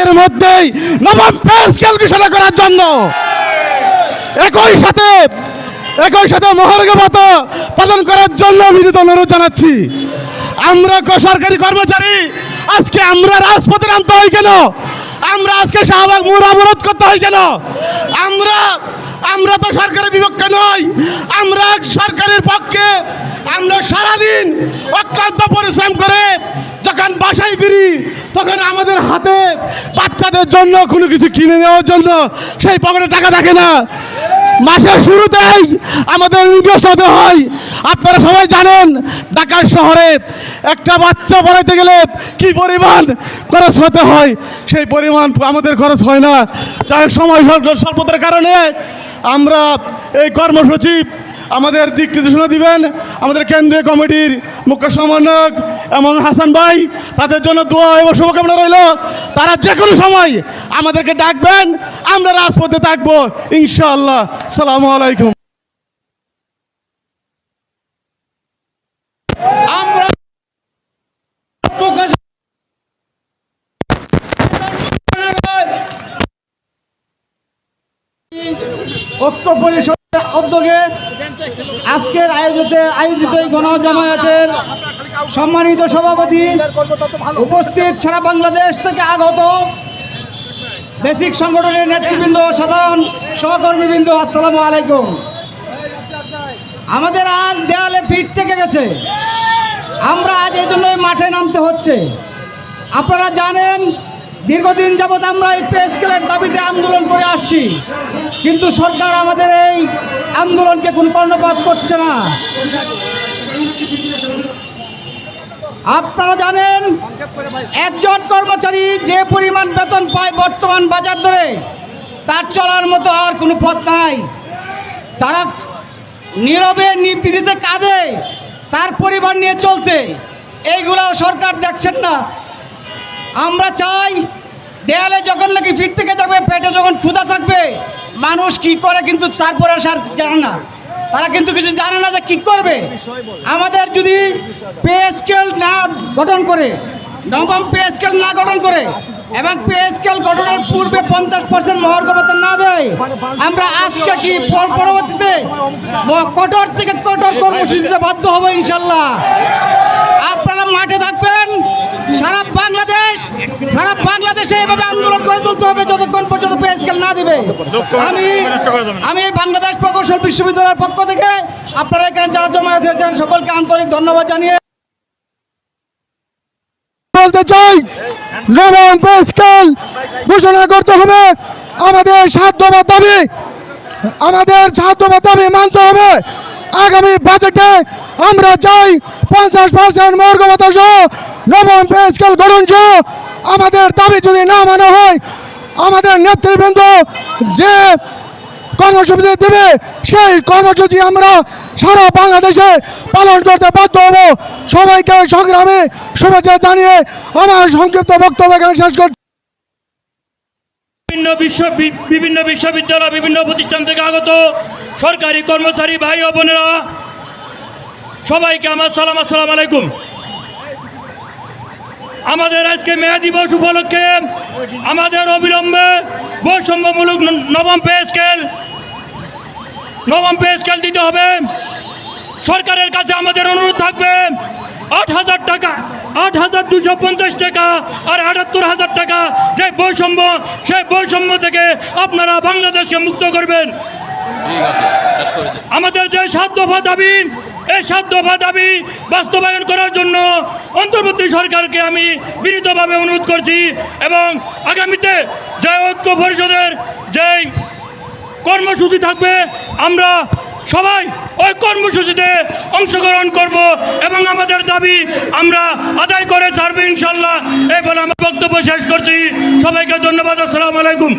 দিনের মধ্যেই নবম পে স্কেল ঘোষণা করার জন্য। একই সাথে একই সাথে মহার্ঘ ভাতা পালন করার জন্য বিনীত অনুরোধ জানাচ্ছি। আমরা সরকারি কর্মচারী, আজকে আমরা রাজপথে নামতে হয় কেন? আমরা আজকে শাহবাগ মোড় অবরোধ করতে হয় কেন? আমরা আমরা তো সরকারের বিপক্ষে নই। আমরা সরকারের পক্ষে, আমরা সারাদিন অক্লান্ত পরিশ্রম করে যখন বাসায় ফিরি তখন আমাদের হাতে বাচ্চাদের জন্য কোনো কিছু কিনে নেওয়ার জন্য সেই পকেটে টাকা থাকে না। মাসের শুরুতেই আমাদের হতে হয়। আপনারা সবাই জানেন, ঢাকার শহরে একটা বাচ্চা পড়াইতে গেলে কি পরিমাণ খরচ হতে হয়? সেই পরিমাণ আমাদের খরচ হয় না। তাই সময় স্বল্প- স্বল্পতার কারণে আমরা এই কর্মসূচি আমাদের দিক নির্দেশনা দিবেন। আমাদের কেন্দ্রীয় কমিটির মুখ্য সমন্বয়ক এবং হাসান ভাই, তাদের জন্য দোয়া এবং শুভকামনা রইল। তারা যে কোনো সময় আমাদেরকে ডাকবেন, আমরা রাজপথে থাকব। ইনশাআল্লাহ। সালামু আলাইকুম। ঐক্য পরিষদের উদ্যোগে আজকের আয়োজিত আয়োজিত এই গণজামায়াতের সম্মানিত সভাপতি উপস্থিত সারা বাংলাদেশ থেকে আগত বেসিক সংগঠনের নেতৃবৃন্দ, সাধারণ সহকর্মীবৃন্দ, আসসালামু আলাইকুম। আমাদের আজ দেয়ালে পিঠ থেকে গেছে। আমরা আজ এই জন্যই মাঠে নামতে হচ্ছে। আপনারা জানেন দীর্ঘদিন যাবৎ আমরা এই পে স্কেলের দাবিতে আন্দোলন করে আসছি। কিন্তু সরকার আমাদের এই আন্দোলনকে কোনো কর্ণপাত করছে না। আপনারা জানেন, একজন কর্মচারী যে পরিমাণ বেতন পায় বর্তমান বাজার দরে, তার চলার মতো আর কোনো পথ নাই। তারা নীরবে নিবৃত্তিতে কাঁদে, তার পরিবার নিয়ে চলতে। এইগুলাও সরকার দেখছেন না। আমরা চাই দেয়ালে যখন নাকি ফিট থেকে যাবে, পেটে যখন ক্ষুধা থাকবে, মানুষ কি করে কিন্তু তারপরে আর জানে না। তারা কিন্তু কিছু জানে না যে কি করবে। আমাদের যদি পে স্কেল না গঠন করে, নবম পে স্কেল না গঠন করে, এবং পে স্কেল গঠনের পূর্বে পঞ্চাশ পার্সেন্ট মহর গঠন না দেয়, আমরা আজকে কি পর- পরবর্তীতে কঠোর থেকে কঠোর কর্মসূচিতে বাধ্য হব ইনশাল্লাহ। আপনারা মাঠে থাকবেন, সারা বাংলাদেশ সারা বাংলাদেশে এভাবে আন্দোলন করে তুলতে হবে, যতক্ষণ পর্যন্ত পে স্কেল না দিবে। আমি আমি বাংলাদেশ প্রকৌশল বিশ্ববিদ্যালয়ের পক্ষ থেকে আপনারা এখানে যারা জমা হয়েছেন সকলকে আন্তরিক ধন্যবাদ জানিয়ে বলতে চাই নবম ঘোষণা করতে হবে, আমাদের সাধ্যবাদ দাবি, আমাদের সাধ্যবাদ দাবি মানতে হবে। আগামী বাজেটে আমরা চাই পঞ্চাশ পার্সেন্ট মর্গবতা সহ নবম আমাদের দাবি যদি না মানা হয়, আমাদের নেতৃবৃন্দ যে কর্মসূচি দেবে, সেই কর্মসূচি আমরা সারা বাংলাদেশে পালন করতে বাধ্য হব। সবাইকে সংগ্রামে শুভেচ্ছা জানিয়ে আমার সংক্ষিপ্ত বক্তব্য এখানে শেষ করছি। বিভিন্ন বিশ্ব বিভিন্ন বিশ্ববিদ্যালয়, বিভিন্ন প্রতিষ্ঠান থেকে আগত সরকারি কর্মচারী ভাই ও বোনেরা, সবাইকে আমার সালাম, আসসালাম আলাইকুম। আমাদের আজকে মেয়া দিবস উপলক্ষে আমাদের অবিলম্বে বৈষম্যমূলক নবম পে স্কেল নবম পে স্কেল দিতে হবে। সরকারের কাছে আমাদের অনুরোধ থাকবে আট হাজার টাকা আট হাজার দুশো পঞ্চাশ টাকা আর আটাত্তর হাজার টাকা যে বৈষম্য সেই বৈষম্য থেকে আপনারা বাংলাদেশকে মুক্ত করবেন। আমাদের যে সাত দফা দাবি এই সাত দফা দাবি বাস্তবায়ন করার জন্য অন্তর্বর্তী সরকারকে আমি বিনীতভাবে অনুরোধ করছি এবং আগামীতে যে ঐক্য পরিষদের যেই কর্মসূচি থাকবে, আমরা সবাই ওই কর্মসূচিতে অংশগ্রহণ করব এবং আমাদের দাবি আমরা আদায় করে ছাড়বো ইনশাল্লাহ। এই বলে আমার বক্তব্য শেষ করছি। সবাইকে ধন্যবাদ। আসসালামু আলাইকুম।